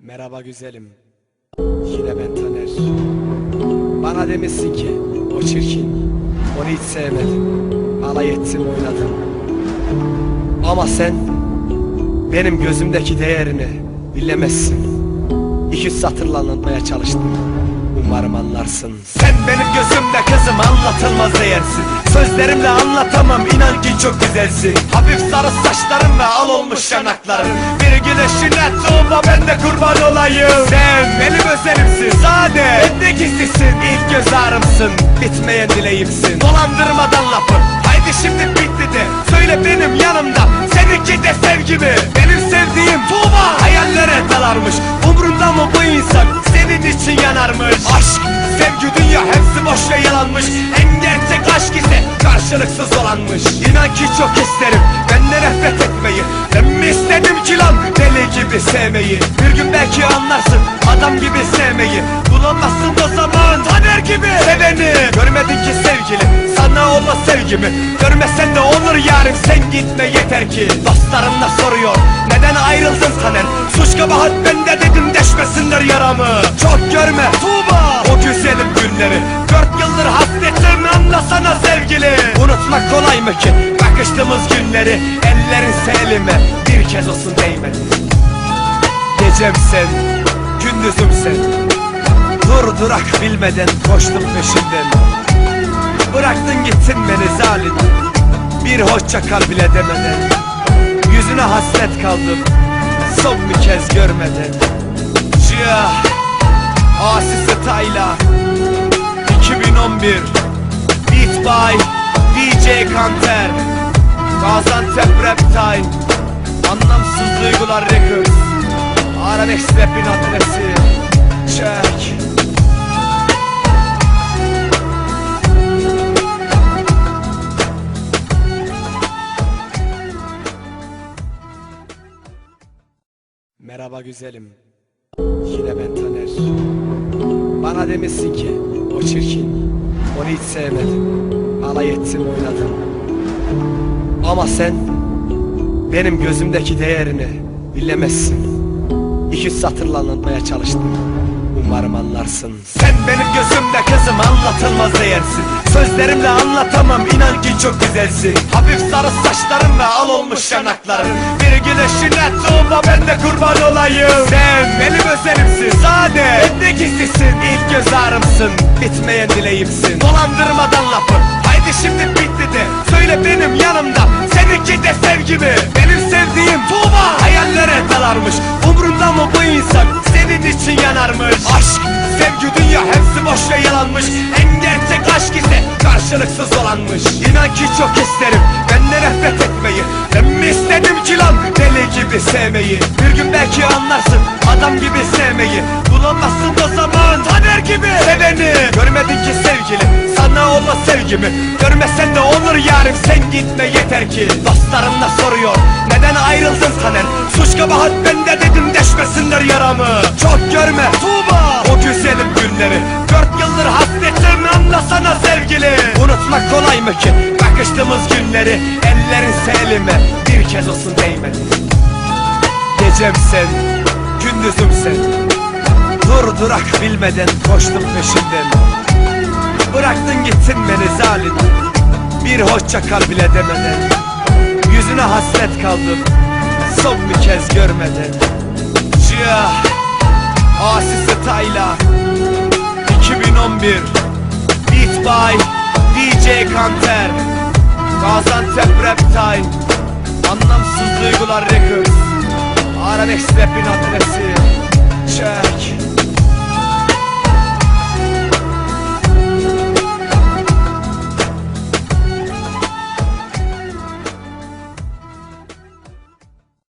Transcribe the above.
Merhaba güzelim. Yine ben Taner. Bana demişsin ki o çirkin. Onu hiç sevmedim. Alay ettim oynadım. Ama sen benim gözümdeki değerini bilemezsin. İki satırla anlatmaya çalıştım. Umarım anlarsın. Sen benim gözümde kızım anlatılmaz değersin. Sözlerimle anlatamam inan ki çok güzelsin. Hafif sarı saçların ve al olmuş yanakların. Bir güneşine doğma ben de kurban olayım. Sen benim özelimsin. Sade bende gizlisin. İlk göz ağrımsın. Bitmeyen dileğimsin. Dolandırmadan lafı. Haydi şimdi bitti de. Söyle benim yanımda. Seninki de sevgimi. Benim sevdiğim Tuğba. Hayallere dalarmış. Umrunda mı bu insan? İçin yanarmış. Aşk, sevgi, dünya hepsi boş ve yalanmış. En gerçek aşk ise karşılıksız olanmış. İnan ki çok isterim benden nefret etmeyi. Ben mi istedim ki lan deli gibi sevmeyi? Bir gün belki anlarsın adam gibi sevmeyi. Bulamazsın o zaman Taner gibi seveni. Görmedin ki sevgili sana olla sevgimi. Görmesen de olur yarim sen gitme yeter ki. Dostlarım da soruyor neden ayrıldın Taner? Suç kabahat bende yaramı. Çok görme Tuğba o güzelim günleri. Dört yıldır hasretim anlasana sevgili. Unutmak kolay mı ki bakıştığımız günleri? Ellerin elime bir kez olsun değmedi. Gecem sen, gündüzüm sen. Dur durak bilmeden koştum peşinden. Bıraktın gittin beni zalim. Bir hoşça kal bile demeden. Yüzüne hasret kaldım. Son bir kez görmeden. Cıah, Asisi Tayla 2011 Beat by DJ Kanter. Gaziantep Rap Time. Anlamsız Duygular Records. Arabex Rap'in adresi. Check. Merhaba güzelim. Yine ben Taner. Bana demişsin ki o çirkin. Onu hiç sevmedim. Alay ettim oynadım. Ama sen benim gözümdeki değerini bilemezsin. İki satırla anlatmaya çalıştım. Umarım anlarsın. Sen benim gözümde kızım anlatılmaz değersin. Sözlerimle anlatamam inan ki çok güzelsin. Hafif sarı saçların ve al olmuş yanakların. Bir güneşine doğma ben de kurban olayım. Sen benim özelimsin. Sade bende gizlisin. İlk göz ağrımsın. Bitmeyen dileğimsin. Dolandırmadan lafı. Haydi şimdi bitti de. Söyle benim yanımda. Seninki de sevgimi. Benim sevdiğim Tuğba. Hayallere dalarmış. Umrunda mı bu insan? İçin yanarmış. Aşk, sevgi, dünya hepsi boş ve yalanmış. En gerçek aşk ise karşılıksız olanmış. İnan ki çok isterim benden nefret etmeyi. Ben mi istedim ki lan deli gibi sevmeyi? Bir gün belki anlarsın adam gibi sevmeyi. Bulamazsın o zaman Taner gibi seveni. Görmedin ki sevgili sana olla sevgimi. Görmesen de olur yarim sen gitme yeter ki. Dostlarım da soruyor neden ayrıldın Taner? Suç kabahat bende dedim yaramı. Çok görme Tuğba o güzelim günleri. Dört yıldır hasretim anlasana sevgili. Unutmak kolay mı ki bakıştığımız günleri? Ellerin elime bir kez olsun değmedi. Gecem sen, gündüzüm sen. Dur durak bilmeden koştum peşinden. Bıraktın gittin beni zalim. Bir hoşça kal bile demeden. Yüzüne hasret kaldım. Son bir kez görmeden. Cıah, Asis Atayla 2011 Beat by DJ Kanter. Gaziantep Rap Time. Anlamsız Duygular Records. Arabex Rap'in adresi. Çek